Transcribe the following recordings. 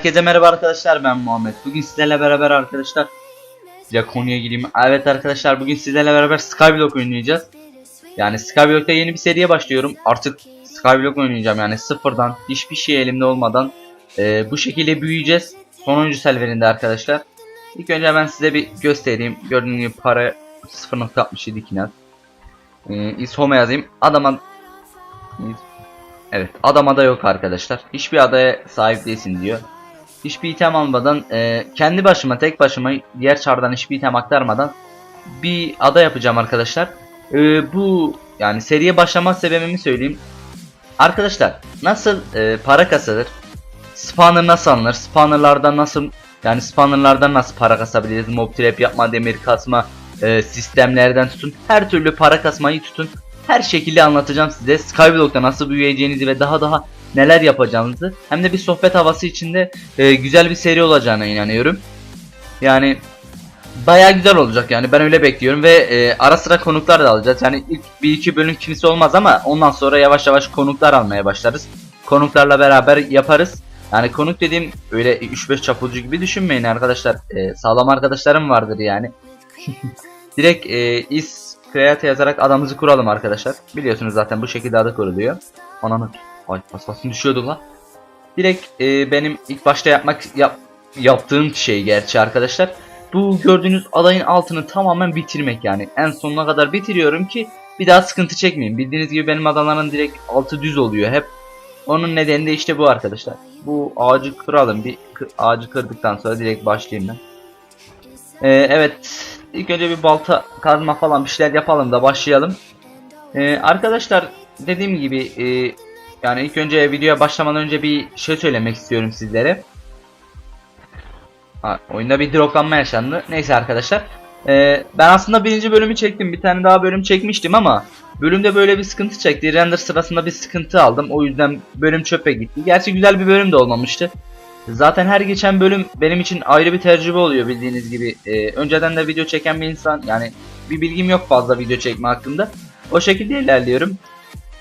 Herkese merhaba arkadaşlar ben Muhammed. Bugün sizlerle beraber arkadaşlar ya konuya gireyim. Evet arkadaşlar bugün sizlerle beraber Skyblock oynayacağız. Yani Skyblock'ta yeni bir seriye başlıyorum. Artık Skyblock oynayacağım yani sıfırdan hiçbir şey elimde olmadan e, bu şekilde büyüyeceğiz. Sonuncu serverinde arkadaşlar. İlk önce ben size bir göstereyim. Gördüğünüz gibi para 0.67 kinat. E, ishome yazayım. Adama Evet adama da yok arkadaşlar. Hiçbir adaya sahip değilsin diyor. Hiçbir item almadan e, kendi başıma tek başıma diğer çardan hiçbir item aktarmadan bir ada yapacağım arkadaşlar. E, bu yani seriye başlama sebebimi söyleyeyim. Arkadaşlar nasıl e, para kasılır? Spawner nasıl alınır? Spawnerlardan nasıl yani spawnerlardan nasıl para kasabiliriz? Mob trap yapma, demir kasma, e, sistemlerden tutun. Her türlü para kasmayı tutun her şekilde anlatacağım size. Skyblock'ta nasıl büyüyeceğinizi ve daha daha neler yapacağınızı. Hem de bir sohbet havası içinde e, güzel bir seri olacağına inanıyorum. Yani baya güzel olacak yani ben öyle bekliyorum ve e, ara sıra konuklar da alacağız. Yani ilk bir iki bölüm kimse olmaz ama ondan sonra yavaş yavaş konuklar almaya başlarız. Konuklarla beraber yaparız. Yani konuk dediğim öyle 3-5 çapulcu gibi düşünmeyin arkadaşlar. E, sağlam arkadaşlarım vardır yani. Direkt e, is Create yazarak adamımızı kuralım arkadaşlar. Biliyorsunuz zaten bu şekilde adı kuruluyor. Ananı. Ay paspasın düşüyordu lan. Direkt e, benim ilk başta yapmak yap, yaptığım şey gerçi arkadaşlar. Bu gördüğünüz adayın altını tamamen bitirmek yani. En sonuna kadar bitiriyorum ki bir daha sıkıntı çekmeyeyim. Bildiğiniz gibi benim adaların direkt altı düz oluyor hep. Onun nedeni de işte bu arkadaşlar. Bu ağacı kıralım. Bir ağacı kırdıktan sonra direkt başlayayım ben. Ee, evet ilk önce bir balta kazma falan bir şeyler yapalım da başlayalım. Ee, arkadaşlar dediğim gibi e, yani ilk önce videoya başlamadan önce bir şey söylemek istiyorum sizlere. Ha, oyunda bir droplanma yaşandı. Neyse arkadaşlar. Ee, ben aslında birinci bölümü çektim. Bir tane daha bölüm çekmiştim ama bölümde böyle bir sıkıntı çekti. Render sırasında bir sıkıntı aldım. O yüzden bölüm çöpe gitti. Gerçi güzel bir bölüm de olmamıştı. Zaten her geçen bölüm benim için ayrı bir tecrübe oluyor bildiğiniz gibi. Ee, önceden de video çeken bir insan yani bir bilgim yok fazla video çekme hakkında. O şekilde ilerliyorum.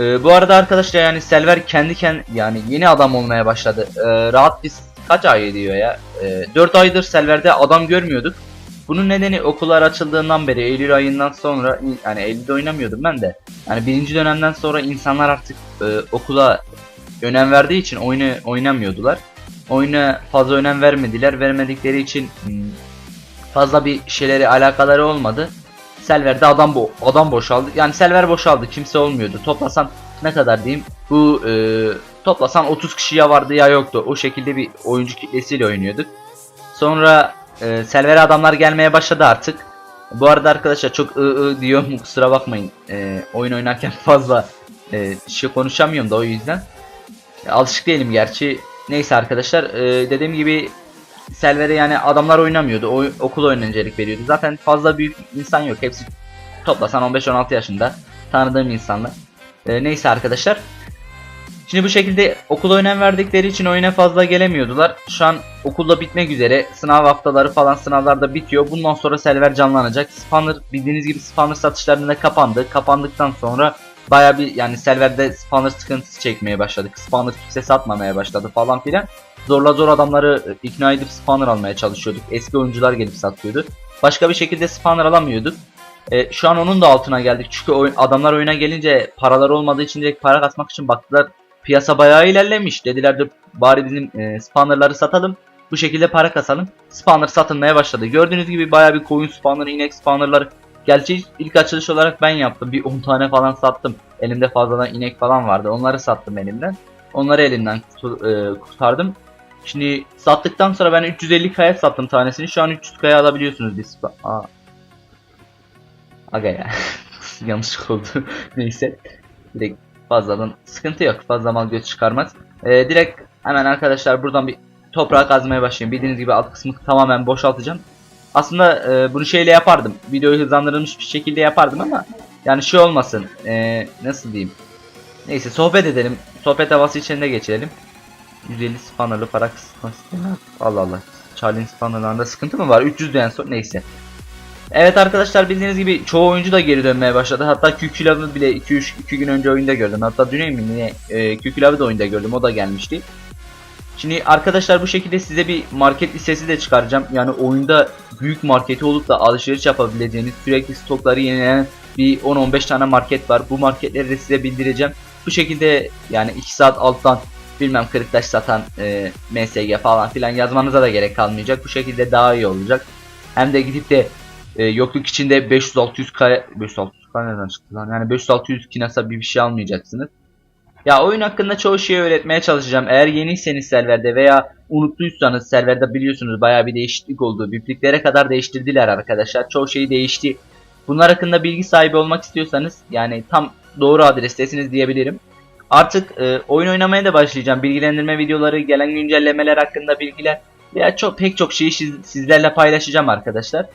Ee, bu arada arkadaşlar yani Selver kendi kend yani yeni adam olmaya başladı. Ee, rahat biz kaç ay ediyor ya? Ee, 4 aydır Selver'de adam görmüyorduk. Bunun nedeni okullar açıldığından beri Eylül ayından sonra yani Eylül'de oynamıyordum ben de. Yani birinci dönemden sonra insanlar artık e, okula önem verdiği için oyunu oynamıyordular oyuna fazla önem vermediler. Vermedikleri için hmm, fazla bir şeyleri alakaları olmadı. Selver'de adam bo adam boşaldı. Yani Selver boşaldı. Kimse olmuyordu. Toplasan ne kadar diyeyim? Bu e, toplasan 30 kişi ya vardı ya yoktu. O şekilde bir oyuncu kitlesiyle oynuyorduk. Sonra e, Selver'e adamlar gelmeye başladı artık. Bu arada arkadaşlar çok ı ı diyorum kusura bakmayın. E, oyun oynarken fazla e, şey konuşamıyorum da o yüzden. E, alışık değilim gerçi Neyse arkadaşlar e, dediğim gibi Selver'e yani adamlar oynamıyordu. O, okul öncelik veriyordu. Zaten fazla büyük insan yok. Hepsi toplasan 15-16 yaşında tanıdığım insanlar. E, neyse arkadaşlar. Şimdi bu şekilde okul önem verdikleri için oyuna fazla gelemiyordular. Şu an okulda bitmek üzere. Sınav haftaları falan sınavlarda bitiyor. Bundan sonra Selver canlanacak. Spawner bildiğiniz gibi spawner satışlarında kapandı. Kapandıktan sonra baya bir yani serverde spawner sıkıntısı çekmeye başladık. Spawner kimse satmamaya başladı falan filan. Zorla zor adamları e, ikna edip spawner almaya çalışıyorduk. Eski oyuncular gelip satıyordu. Başka bir şekilde spawner alamıyorduk. E, şu an onun da altına geldik. Çünkü oyun, adamlar oyuna gelince paralar olmadığı için direkt para kasmak için baktılar. Piyasa bayağı ilerlemiş. Dediler de bari bizim e, spawnerları satalım. Bu şekilde para kasalım. Spawner satılmaya başladı. Gördüğünüz gibi bayağı bir koyun spawner, inek spawnerları Gerçi ilk açılış olarak ben yaptım. Bir 10 tane falan sattım. Elimde fazladan inek falan vardı. Onları sattım elimden. Onları elimden e, kurtardım. Şimdi sattıktan sonra ben 350 kaya sattım tanesini. Şu an 300 kaya alabiliyorsunuz biz. Aa. Aga ya. Yanlış oldu. Neyse. Direkt fazladan sıkıntı yok. Fazla mal göz çıkarmaz. Ee, direkt hemen arkadaşlar buradan bir toprağa kazmaya başlayayım. Bildiğiniz gibi alt kısmı tamamen boşaltacağım. Aslında e, bunu şeyle yapardım. Videoyu hızlandırılmış bir şekilde yapardım ama yani şey olmasın. E, nasıl diyeyim? Neyse sohbet edelim. Sohbet havası içinde geçelim. 150 spawnerlı para kısmı. Allah Allah. Charlie'nin spawnerlarında sıkıntı mı var? 300 en son neyse. Evet arkadaşlar bildiğiniz gibi çoğu oyuncu da geri dönmeye başladı. Hatta Kükülav'ı bile 2-3 2 gün önce oyunda gördüm. Hatta dün mi yine e, Kükülav'ı da oyunda gördüm. O da gelmişti. Şimdi arkadaşlar bu şekilde size bir market listesi de çıkaracağım. Yani oyunda büyük marketi olup da alışveriş yapabileceğiniz sürekli stokları yenileyen bir 10-15 tane market var. Bu marketleri de size bildireceğim. Bu şekilde yani 2 saat alttan bilmem kırık taş satan e, MSG falan filan yazmanıza da gerek kalmayacak. Bu şekilde daha iyi olacak. Hem de gidip de e, yokluk içinde 500-600 k 500-600 k nereden çıktı lan? Yani 500-600 kinasa bir bir şey almayacaksınız. Ya oyun hakkında çoğu şeyi öğretmeye çalışacağım. Eğer yeniyseniz serverde veya unuttuysanız serverde biliyorsunuz bayağı bir değişiklik oldu. Bipliklere kadar değiştirdiler arkadaşlar. Çoğu şey değişti. Bunlar hakkında bilgi sahibi olmak istiyorsanız yani tam doğru adrestesiniz diyebilirim. Artık e, oyun oynamaya da başlayacağım. Bilgilendirme videoları, gelen güncellemeler hakkında bilgiler veya çok pek çok şeyi siz- sizlerle paylaşacağım arkadaşlar.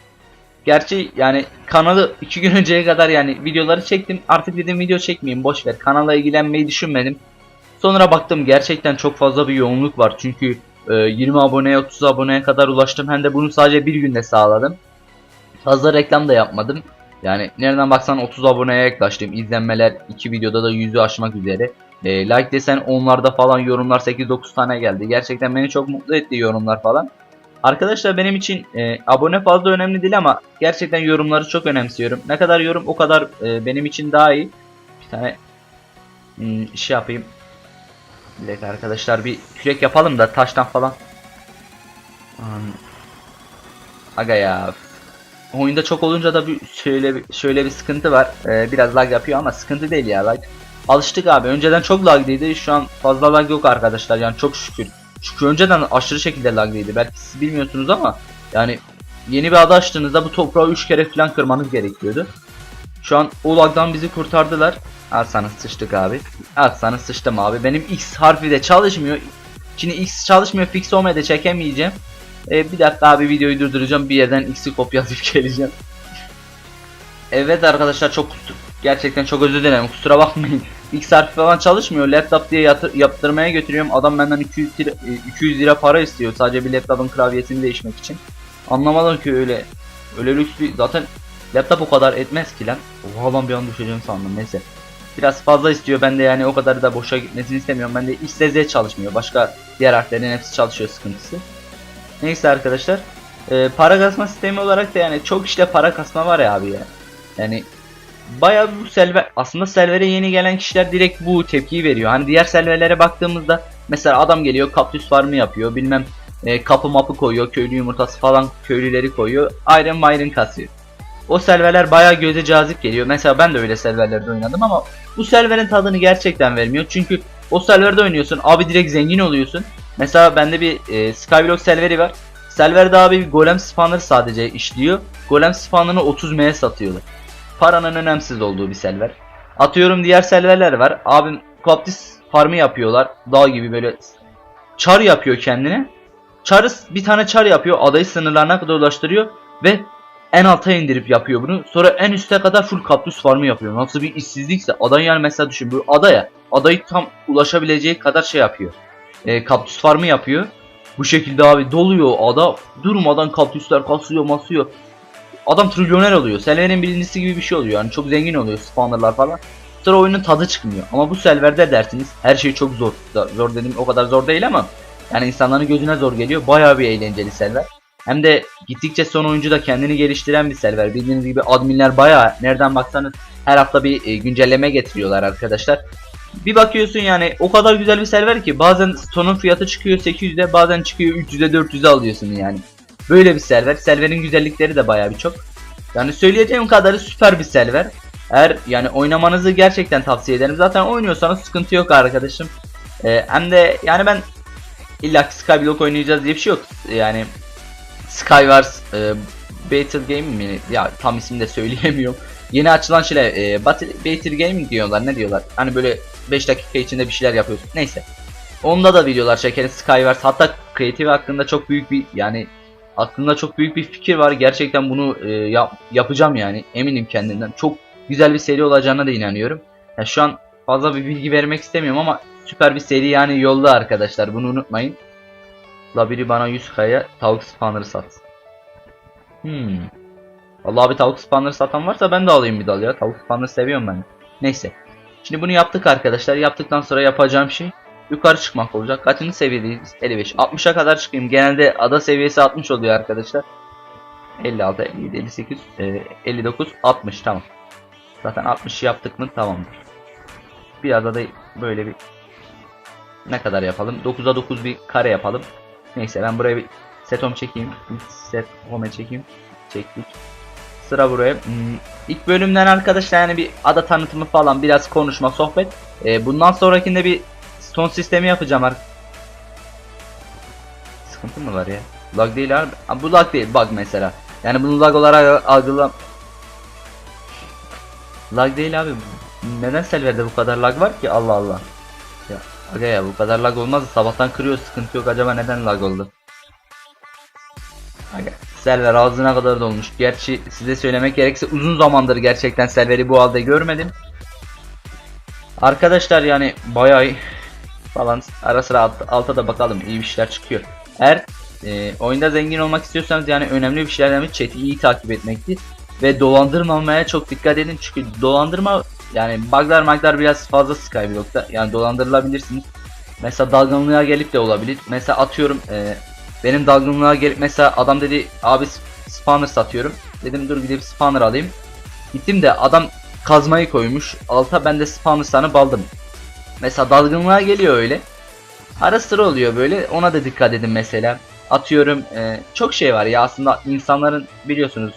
Gerçi yani kanalı 2 gün önceye kadar yani videoları çektim. Artık dedim video çekmeyeyim boş ver. Kanala ilgilenmeyi düşünmedim. Sonra baktım gerçekten çok fazla bir yoğunluk var. Çünkü e, 20 aboneye 30 aboneye kadar ulaştım. Hem de bunu sadece bir günde sağladım. Fazla reklam da yapmadım. Yani nereden baksan 30 aboneye yaklaştım. İzlenmeler 2 videoda da 100'ü aşmak üzere. E, like desen onlarda falan yorumlar 8-9 tane geldi. Gerçekten beni çok mutlu etti yorumlar falan. Arkadaşlar benim için e, abone fazla önemli değil ama gerçekten yorumları çok önemsiyorum. Ne kadar yorum o kadar e, benim için daha iyi. Bir tane hmm, şey yapayım. Bir arkadaşlar bir kürek yapalım da taştan falan. Hmm. Aga ya. Oyunda çok olunca da bir şöyle şöyle bir sıkıntı var. Ee, biraz lag yapıyor ama sıkıntı değil ya lag. Alıştık abi. Önceden çok laglıydı. Şu an fazla lag yok arkadaşlar. Yani çok şükür. Çünkü önceden aşırı şekilde laglıydı. Belki siz bilmiyorsunuz ama yani yeni bir ada açtığınızda bu toprağı 3 kere falan kırmanız gerekiyordu. Şu an o lagdan bizi kurtardılar. Al sıçtık abi. Al sıçtım abi. Benim X harfi de çalışmıyor. Şimdi X çalışmıyor. Fix olmaya çekemeyeceğim. Ee, bir dakika abi videoyu durduracağım. Bir yerden X'i kopyalayıp geleceğim. Evet arkadaşlar çok gerçekten çok özür dilerim. Kusura bakmayın. X harfi falan çalışmıyor. Laptop diye yatır- yaptırmaya götürüyorum. Adam benden 200 lira, e, 200 lira para istiyor sadece bir laptopun klavyesini değişmek için. Anlamadım ki öyle. Öyle lüks bir zaten laptop o kadar etmez ki lan. Oha lan bir an düşeceğim sandım neyse. Biraz fazla istiyor. Ben de yani o kadar da boşa gitmesini istemiyorum. Ben de XSZ çalışmıyor. Başka diğer harflerin hepsi çalışıyor sıkıntısı. Neyse arkadaşlar. e, para kasma sistemi olarak da yani çok işte para kasma var ya abi ya. Yani bayağı bu server aslında servere yeni gelen kişiler direkt bu tepkiyi veriyor. Hani diğer serverlere baktığımızda mesela adam geliyor kaktüs farmı yapıyor bilmem e, kapı mapı koyuyor köylü yumurtası falan köylüleri koyuyor iron mayron kasıyor. O serverler bayağı göze cazip geliyor. Mesela ben de öyle serverlerde oynadım ama bu serverin tadını gerçekten vermiyor. Çünkü o serverde oynuyorsun abi direkt zengin oluyorsun. Mesela bende bir e, Skyblock serveri var. Serverde abi bir golem spawner sadece işliyor. Golem spawner'ını 30 M'ye satıyorlar. Paranın önemsiz olduğu bir server. Atıyorum diğer serverler var. Abim Coptis farmı yapıyorlar. Dağ gibi böyle çar yapıyor kendine. Çarı bir tane çar yapıyor. Adayı sınırlarına kadar ulaştırıyor ve en alta indirip yapıyor bunu. Sonra en üste kadar full kaktüs farmı yapıyor. Nasıl bir işsizlikse aday yani mesela düşün bu adaya adayı tam ulaşabileceği kadar şey yapıyor. E, kaktüs farmı yapıyor. Bu şekilde abi doluyor ada durmadan kaktüsler kasıyor masıyor. Adam trilyoner oluyor. Selverin birincisi gibi bir şey oluyor. Yani çok zengin oluyor spawnerlar falan. Sonra oyunun tadı çıkmıyor. Ama bu serverde dersiniz her şey çok zor. Zor dedim o kadar zor değil ama yani insanların gözüne zor geliyor. Bayağı bir eğlenceli server. Hem de gittikçe son oyuncu da kendini geliştiren bir server. Bildiğiniz gibi adminler bayağı nereden baksanız her hafta bir e, güncelleme getiriyorlar arkadaşlar. Bir bakıyorsun yani o kadar güzel bir server ki bazen tonun fiyatı çıkıyor 800'e bazen çıkıyor 300'e 400'e alıyorsun yani. Böyle bir server. Serverin güzellikleri de bayağı bir çok. Yani söyleyeceğim kadarı süper bir server. Eğer yani oynamanızı gerçekten tavsiye ederim. Zaten oynuyorsanız sıkıntı yok arkadaşım. Ee, hem de yani ben illa Skyblock oynayacağız diye bir şey yok. Yani Skywars e, Battle Game mi? Ya tam ismini de söyleyemiyorum. Yeni açılan şeyler e, Battle, Battle Game diyorlar ne diyorlar? Hani böyle 5 dakika içinde bir şeyler yapıyorsun. Neyse. Onda da videolar çekeriz Skywars. Hatta Creative hakkında çok büyük bir yani aklımda çok büyük bir fikir var. Gerçekten bunu e, yap- yapacağım yani. Eminim kendimden. Çok güzel bir seri olacağına da inanıyorum. Ya şu an fazla bir bilgi vermek istemiyorum ama süper bir seri yani yolda arkadaşlar. Bunu unutmayın. La biri bana 100 kaya tavuk spawner'ı sat. Hmm. Vallahi bir tavuk spawner'ı satan varsa ben de alayım bir dal ya. Tavuk spawner seviyorum ben. Neyse. Şimdi bunu yaptık arkadaşlar. Yaptıktan sonra yapacağım şey yukarı çıkmak olacak. Kaçıncı seviyedeyiz? 55. 60'a kadar çıkayım. Genelde ada seviyesi 60 oluyor arkadaşlar. 56, 57, 58, e, 59, 60 tamam. Zaten 60 yaptık mı tamamdır. Biraz da böyle bir ne kadar yapalım? 9'a 9 bir kare yapalım. Neyse ben buraya bir set home çekeyim. Set home çekeyim. Çektik. Sıra buraya. Hmm, ilk bölümden arkadaşlar yani bir ada tanıtımı falan biraz konuşma sohbet. Ee, bundan sonrakinde bir stone sistemi yapacağım artık. Sıkıntı mı var ya? Lag değil abi. Bu lag değil bug mesela. Yani bunu lag olarak algılam. Lag değil abi. Neden serverde bu kadar lag var ki? Allah Allah. Ya aga ya bu kadar lag olmaz. Sabahtan kırıyor sıkıntı yok. Acaba neden lag oldu? Aga, server ağzına kadar dolmuş. Gerçi size söylemek gerekirse uzun zamandır gerçekten serveri bu halde görmedim. Arkadaşlar yani bayağı falan ara sıra alt, alta da bakalım iyi bir şeyler çıkıyor. Eğer e, oyunda zengin olmak istiyorsanız yani önemli bir şeylerden biri chat'i iyi takip etmekti. Ve dolandırmamaya çok dikkat edin çünkü dolandırma yani buglar maglar biraz fazla Skyblock'ta yani dolandırılabilirsiniz. Mesela dalgınlığa gelip de olabilir. Mesela atıyorum e, benim dalgınlığa gelip mesela adam dedi abi spawner satıyorum. Dedim dur gidip spawner alayım. Gittim de adam kazmayı koymuş. Alta ben de spawner sanıp aldım. Mesela dalgınlığa geliyor öyle. Ara sıra oluyor böyle. Ona da dikkat edin mesela. Atıyorum e, çok şey var ya aslında insanların biliyorsunuz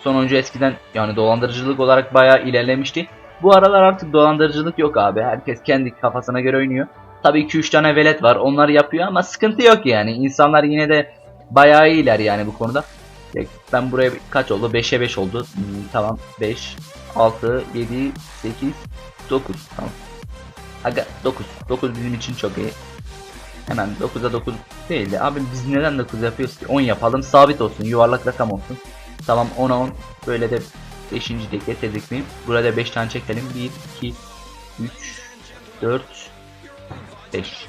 sonuncu eskiden yani dolandırıcılık olarak bayağı ilerlemişti. Bu aralar artık dolandırıcılık yok abi. Herkes kendi kafasına göre oynuyor. Tabii 2-3 tane velet var. Onlar yapıyor ama sıkıntı yok yani. İnsanlar yine de bayağı iyiler yani bu konuda. Ben buraya kaç oldu? 5'e 5 oldu. Hmm, tamam. 5, 6, 7, 8, 9. Tamam. Aga 9. 9 bizim için çok iyi. Hemen 9'a 9 değil de abi biz neden 9 yapıyoruz ki? 10 yapalım. Sabit olsun. Yuvarlak rakam olsun. Tamam 10'a 10. Böyle de 5. de getirdik mi? Burada 5 tane çekelim. 1, 2, 3, 4, 5.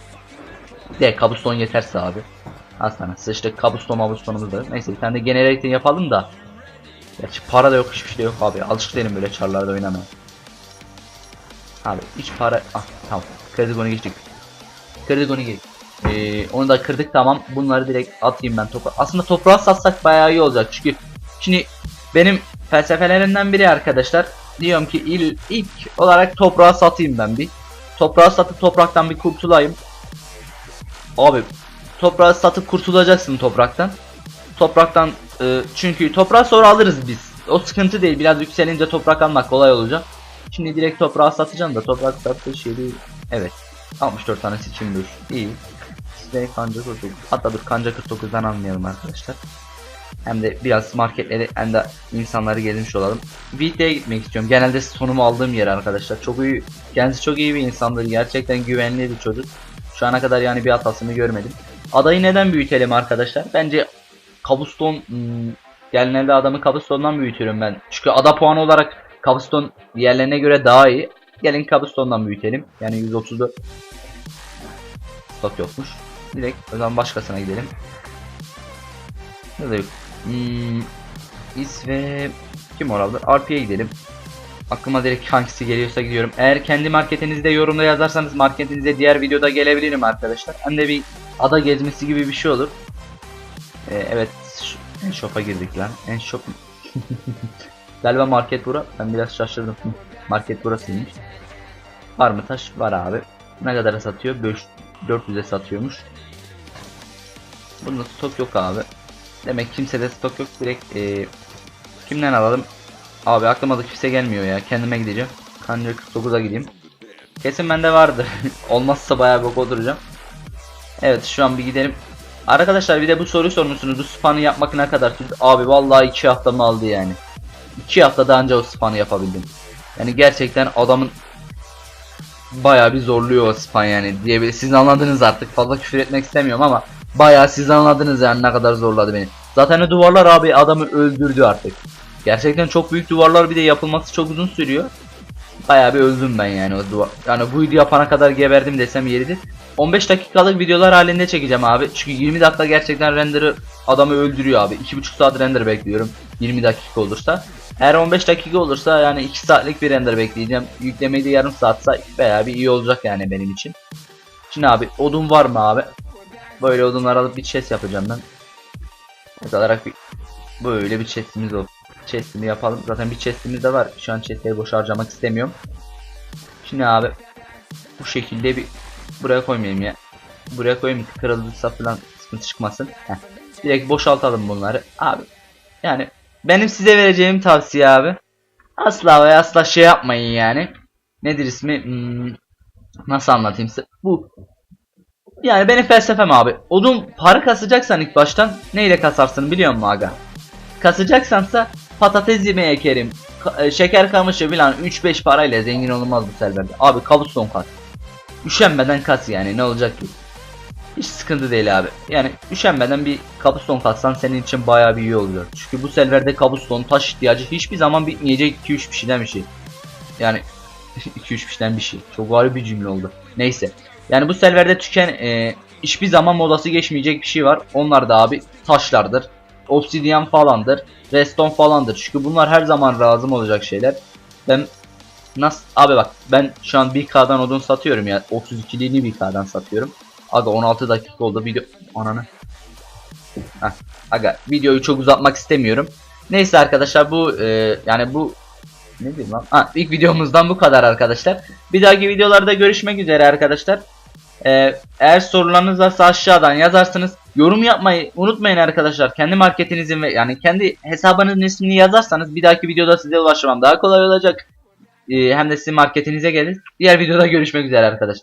De kabuston yeterse abi. Aslanım sıçtık kabuston mabustonumuz da. Neyse bir tane de generator yapalım da. Gerçi para da yok hiçbir şey yok abi. Alışık değilim böyle çarlarda oynamaya. Abi hiç para... Ah tamam. Kırdık onu geçtik. Kırdık onu geçtik. Ee, onu da kırdık tamam. Bunları direkt atayım ben toprağa. Aslında toprağa satsak bayağı iyi olacak. Çünkü şimdi benim felsefelerimden biri arkadaşlar. Diyorum ki il, ilk olarak toprağa satayım ben bir. Toprağı satıp topraktan bir kurtulayım. Abi toprağı satıp kurtulacaksın topraktan. Topraktan e, çünkü toprağı sonra alırız biz. O sıkıntı değil. Biraz yükselince toprak almak kolay olacak. Şimdi direkt toprağı satacağım da toprak satış yeri evet. 64 tane seçim dur. İyi. Size kanca 49. Hatta dur kanca 49'dan almayalım arkadaşlar. Hem de biraz marketleri hem de insanları gezmiş olalım. VT'ye gitmek istiyorum. Genelde sonumu aldığım yer arkadaşlar. Çok iyi, kendisi çok iyi bir insandır. Gerçekten güvenli bir çocuk. Şu ana kadar yani bir hatasını görmedim. Adayı neden büyütelim arkadaşlar? Bence Kabuston hmm, genelde adamı Kabuston'dan büyütüyorum ben. Çünkü ada puanı olarak Kabuston diğerlerine göre daha iyi. Gelin Kabuston'dan büyütelim. Yani 134 stok yokmuş. Direkt o zaman başkasına gidelim. Ne da yok. Hmm, is ve kim orada? RP'ye gidelim. Aklıma direkt hangisi geliyorsa gidiyorum. Eğer kendi marketinizde yorumda yazarsanız marketinize diğer videoda gelebilirim arkadaşlar. Hem de bir ada gezmesi gibi bir şey olur. Ee, evet. En shop'a girdik lan. En shop Galiba market bura. Ben biraz şaşırdım. Market burasıymış. Var mı taş? Var abi. Ne kadara satıyor? 400'e satıyormuş. Bunda stok yok abi. Demek kimsede stok yok. Direkt ee, kimden alalım? Abi aklıma da kimse gelmiyor ya. Kendime gideceğim. Kanca 49'a gideyim. Kesin bende vardı. Olmazsa bayağı bok oturacağım. Evet şu an bir gidelim. Arkadaşlar bir de bu soruyu sormuşsunuz. Bu spawn'ı yapmak ne kadar sürdü? Abi vallahi 2 haftamı aldı yani. 2 haftada anca o spawn'ı yapabildim. Yani gerçekten adamın bayağı bir zorluyor o spawn yani diye siz anladınız artık fazla küfür etmek istemiyorum ama bayağı siz anladınız yani ne kadar zorladı beni. Zaten o duvarlar abi adamı öldürdü artık. Gerçekten çok büyük duvarlar bir de yapılması çok uzun sürüyor. Bayağı bir öldüm ben yani o duvar. Yani bu video yapana kadar geberdim desem yeridir. 15 dakikalık videolar halinde çekeceğim abi. Çünkü 20 dakika gerçekten render'ı adamı öldürüyor abi. 2,5 saat render bekliyorum. 20 dakika olursa. Eğer 15 dakika olursa yani 2 saatlik bir render bekleyeceğim. Yüklemeyi de yarım saatsa bayağı bir iyi olacak yani benim için. Şimdi abi odun var mı abi? Böyle odunlar alıp bir chest yapacağım ben. Evet olarak bir böyle bir chestimiz olsun. Chestimi yapalım. Zaten bir chestimiz de var. Şu an chestleri boş harcamak istemiyorum. Şimdi abi bu şekilde bir buraya koymayayım ya. Buraya koyayım ki kırılırsa falan sıkıntı çıkmasın. Heh. Direkt boşaltalım bunları. Abi yani benim size vereceğim tavsiye abi. Asla ve asla şey yapmayın yani. Nedir ismi? Hmm, nasıl anlatayım size? Bu yani benim felsefem abi. Odun para kasacaksan ilk baştan neyle kasarsın biliyor musun aga? Kasacaksansa patates yemeği ekerim. Ka- e, şeker kamışı filan 3-5 parayla zengin olunmaz bu serverde. Abi kabuston kas. Üşenmeden kas yani ne olacak ki? Hiç sıkıntı değil abi. Yani üşenmeden bir kabuston katsan senin için bayağı bir iyi oluyor. Çünkü bu serverde kabuston taş ihtiyacı hiçbir zaman bitmeyecek 2-3 bir şeyden bir şey. Yani 2-3 bir şeyden bir şey. Çok garip bir cümle oldu. Neyse. Yani bu serverde tüken e, hiçbir zaman modası geçmeyecek bir şey var. Onlar da abi taşlardır. Obsidian falandır. Redstone falandır. Çünkü bunlar her zaman lazım olacak şeyler. Ben nasıl abi bak ben şu an 1K'dan odun satıyorum ya. 32'liğini 1K'dan satıyorum. Aga 16 dakika oldu video ananı. Heh, aga videoyu çok uzatmak istemiyorum. Neyse arkadaşlar bu e, yani bu ne diyeyim lan? Ha, ilk videomuzdan bu kadar arkadaşlar. Bir dahaki videolarda görüşmek üzere arkadaşlar. Ee, eğer sorularınız varsa aşağıdan yazarsınız. Yorum yapmayı unutmayın arkadaşlar. Kendi marketinizin ve yani kendi hesabınızın ismini yazarsanız bir dahaki videoda size ulaşmam daha kolay olacak. Ee, hem de sizin marketinize gelir. Diğer videoda görüşmek üzere arkadaşlar.